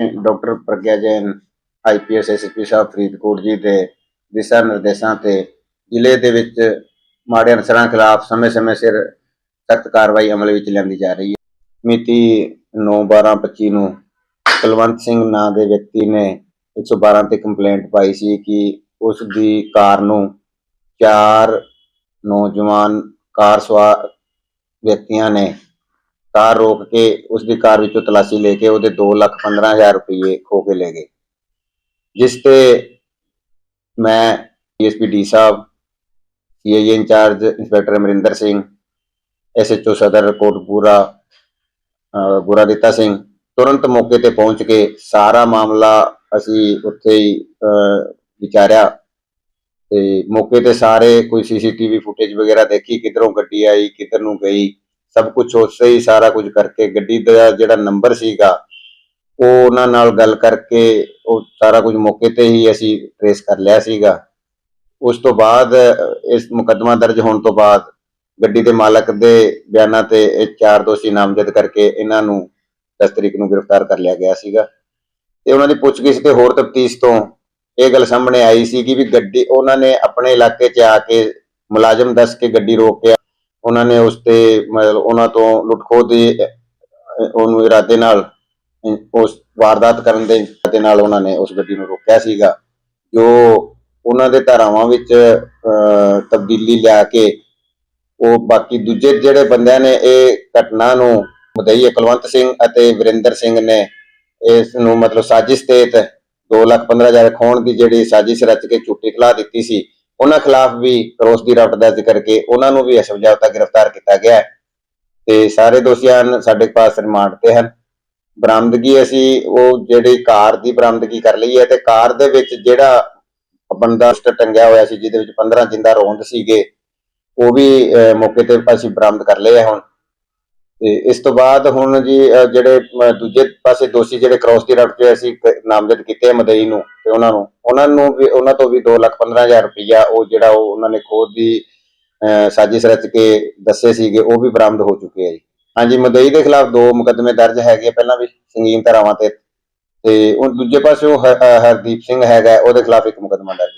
Doctor Pragya Jain IPS SP ਸਾਹਿਬ, ਫਰੀਦਕੋਟ ਜੀ ਦੇ ਦਿਸ਼ਾ ਨਿਰਦੇਸ਼ਾਂ ਤੇ ਜ਼ਿਲ੍ਹੇ ਦੇ ਵਿੱਚ ਮਾੜੇ ਅਨਸਰਾਂ ਖਿਲਾਫ ਸਮੇਂ-ਸਮੇਂ ਸਿਰ ਸਖਤ ਕਾਰਵਾਈ ਅਮਲ ਵਿੱਚ ਲਿਆਂਦੀ ਜਾ ਰਹੀ ਹੈ। ਮਿਤੀ 9/12/25 ਨੂੰ ਕੁਲਵੰਤ ਸਿੰਘ ਨਾਂ ਦੇ ਵਿਅਕਤੀ ਨੇ 112 ਤੇ ਕੰਪਲੇਂਟ ਪਾਈ ਸੀ ਕਿ ਉਸ ਦੀ ਕਾਰ ਨੂੰ ਚਾਰ ਨੌਜਵਾਨ ਕਾਰ ਸਵਾਰ ਵਿਅਕਤੀਆਂ ਨੇ ਕਾਰ ਰੋਕ ਕੇ ਉਸ ਦੀ ਕਾਰ ਵਿੱਚੋਂ ਤਲਾਸ਼ੀ ਲੈ ਕੇ ਉਹਦੇ 215000 ਰੁਪਏ ਖੋ ਕੇ ਲੈ ਗਏ। ਜਿਸ ਤੇ ਮੈਂ ਡੀਐਸਪੀ ਡੀ ਸਾਹਿਬ CIA incharge inspector Amrinder Singh SHO ਸਦਰ ਕੋਟਪੂਰਾ ਅਹ ਗੁਰਾਦਿੱਤਾ ਸਿੰਘ ਤੁਰੰਤ ਮੌਕੇ ਤੇ ਪਹੁੰਚ ਕੇ ਸਾਰਾ ਮਾਮਲਾ ਅਸੀਂ ਉੱਥੇ ਹੀ ਅਹ, ਵਿਚਾਰਿਆ। ਤੇ ਮੌਕੇ ਤੇ ਸਾਰੇ ਕੋਈ ਸੀਸੀਟੀਵੀ ਫੁਟੇਜ ਵਗੈਰਾ ਦੇਖੀ ਕਿਧਰੋਂ ਗੱਡੀ ਆਈ ਕਿਧਰ ਨੂੰ ਗਈ ਸਭ ਕੁਝ ਉਸੇ ਹੀ ਸਾਰਾ ਕੁਝ ਕਰਕੇ ਗੱਡੀ ਦਾ ਜਿਹੜਾ ਨੰਬਰ ਸੀਗਾ, ਉਹ ਉਹਨਾਂ ਨਾਲ ਗੱਲ ਕਰਕੇ ਉਹ ਸਾਰਾ ਕੁਝ ਮੌਕੇ ਤੇ ਹੀ ਅਸੀਂ ਟ੍ਰੇਸ ਕਰ ਲਿਆ ਸੀਗਾ। ਉਸ ਤੋਂ ਬਾਅਦ, ਇਸ ਮੁਕੱਦਮਾ ਦਰਜ ਹੋਣ ਤੋਂ ਬਾਅਦ ਗੱਡੀ ਦੇ ਮਾਲਕ ਦੇ ਬਿਆਨਾਂ ਤੇ ਇਹ ਚਾਰ ਦੋਸ਼ੀ ਨਾਮਜ਼ਦ ਕਰਕੇ ਇਹਨਾਂ ਨੂੰ 10 ਤਰੀਕ ਨੂੰ ਗ੍ਰਿਫਤਾਰ ਕਰ ਲਿਆ ਗਿਆ ਸੀਗਾ। ਤੇ ਉਹਨਾਂ ਦੀ ਪੁੱਛਗਿੱਛ ਤੇ ਹੋਰ ਤਫਤੀਸ਼ ਤੋਂ ਇਹ ਗੱਲ ਸਾਹਮਣੇ ਆਈ ਸੀ ਕਿ ਵੀ ਗੱਡੀ, ਉਹਨਾਂ ਨੇ ਆਪਣੇ ਇਲਾਕੇ 'ਚ ਆ ਕੇ ਮੁਲਾਜ਼ਮ ਦੱਸ ਕੇ ਗੱਡੀ ਰੋਕਿਆ ਉਹਨਾਂ ਨੇ ਉਸ ਤੇ ਮਤਲਬ ਉਹਨਾਂ ਤੋਂ ਲੁੱਟਖੋ ਦੇ ਉਹਨੂੰ ਇਰਾਦੇ ਨਾਲ ਅਹ, ਉਸ ਵਾਰਦਾਤ ਕਰਨ ਦੇ ਇਰਾਦੇ ਨਾਲ ਉਹਨਾਂ ਨੇ ਉਸ ਗੱਡੀ ਨੂੰ ਰੋਕਿਆ ਸੀਗਾ। ਜੋ ਉਹਨਾਂ ਦੇ ਧਾਰਾਵਾਂ ਵਿੱਚ ਤਬਦੀਲੀ ਲਿਆ ਕੇ ਉਹ ਬਾਕੀ ਦੂਜੇ ਜਿਹੜੇ ਬੰਦਿਆਂ ਨੇ ਇਹ ਘਟਨਾ ਨੂੰ ਮਦਈ ਕੁਲਵੰਤ ਸਿੰਘ ਅਤੇ ਵਰਿੰਦਰ ਸਿੰਘ ਨੇ ਇਸ ਨੂੰ ਮਤਲਬ ਸਾਜ਼ਿਸ਼ ਤਹਿਤ 215000 ਖੋਣ ਦੀ ਜਿਹੜੀ ਸਾਜ਼ਿਸ਼ ਰਚ ਕੇ ਝੂਠੀ ਖਲਾ ਦਿੱਤੀ ਸੀ ਉਹਨਾਂ ਖਿਲਾਫ ਵੀ ਰੋਸ ਦੀ ਰਾਵਟ ਦਰਜ ਕਰਕੇ ਉਹਨਾਂ ਨੂੰ ਵੀ ਅਸਵਜਾਵਤਾ ਗ੍ਰਿਫਤਾਰ ਕੀਤਾ ਗਿਆ ਹੈ। ਤੇ ਸਾਰੇ ਦੋਸ਼ੀਆਂ ਸਾਡੇ ਪਾਸ ਰਿਮਾਂਡ ਤੇ ਹਨ। ਬਰਾਮਦਗੀ ਅਸੀਂ ਉਹ ਜਿਹੜੀ ਕਾਰ ਦੀ ਬਰਾਮਦਗੀ ਕਰ ਲਈ ਹੈ ਤੇ ਕਾਰ ਦੇ ਵਿੱਚ ਜਿਹੜਾ ਬੰਦਾ ਸਟ ਟੰਗਿਆ ਹੋਇਆ ਸੀ, ਜਿਹਦੇ ਵਿੱਚ 15 ਜਿੰਦਾ ਰੋਂਦ ਸੀਗੇ, ਉਹ ਵੀ ਮੌਕੇ ਤੇ ਅਸੀਂ ਬਰਾਮਦ ਕਰ ਲਏ ਹੁਣ। ਤੇ ਇਸ ਤੋਂ ਬਾਅਦ ਹੁਣ ਜੀ ਜਿਹੜੇ ਦੂਜੇ ਪਾਸੇ ਦੋਸ਼ੀ ਜਿਹੜੇ ਕ੍ਰਾਸ ਦੀ ਰੋਡ ਤੇ ਅਸੀਂ ਨਾਮਜ਼ਦ ਕੀਤੇ ਮਦਈ ਨੂੰ ਤੇ ਉਹਨਾਂ ਨੂੰ ਉਹਨਾਂ ਨੂੰ ਵੀ ਉਹਨਾਂ ਤੋਂ ਵੀ 215000 ਰੁਪਇਆ ਉਹ ਜਿਹੜਾ ਉਹ ਉਹਨਾਂ ਨੇ ਖੋਦ ਦੀ ਅਹ, ਸਾਜ਼ਿਸ਼ ਰਚ ਕੇ ਦੱਸੇ ਸੀਗੇ ਉਹ ਵੀ ਬਰਾਮਦ ਹੋ ਚੁੱਕੇ ਆ ਜੀ। ਹਾਂਜੀ ਮਦਈ ਦੇ ਖਿਲਾਫ ਦੋ ਮੁਕੱਦਮੇ ਦਰਜ ਹੈਗੇ ਆ, ਪਹਿਲਾਂ ਵੀ ਸੰਗੀਨ ਧਾਰਾਵਾਂ ਤੇ ਤੇ ਉਹ ਦੂਜੇ ਪਾਸੇ ਉਹ ਹਰਦੀਪ ਸਿੰਘ ਹੈਗਾ ਉਹਦੇ ਖਿਲਾਫ ਇੱਕ ਮੁਕੱਦਮਾ ਦਰਜ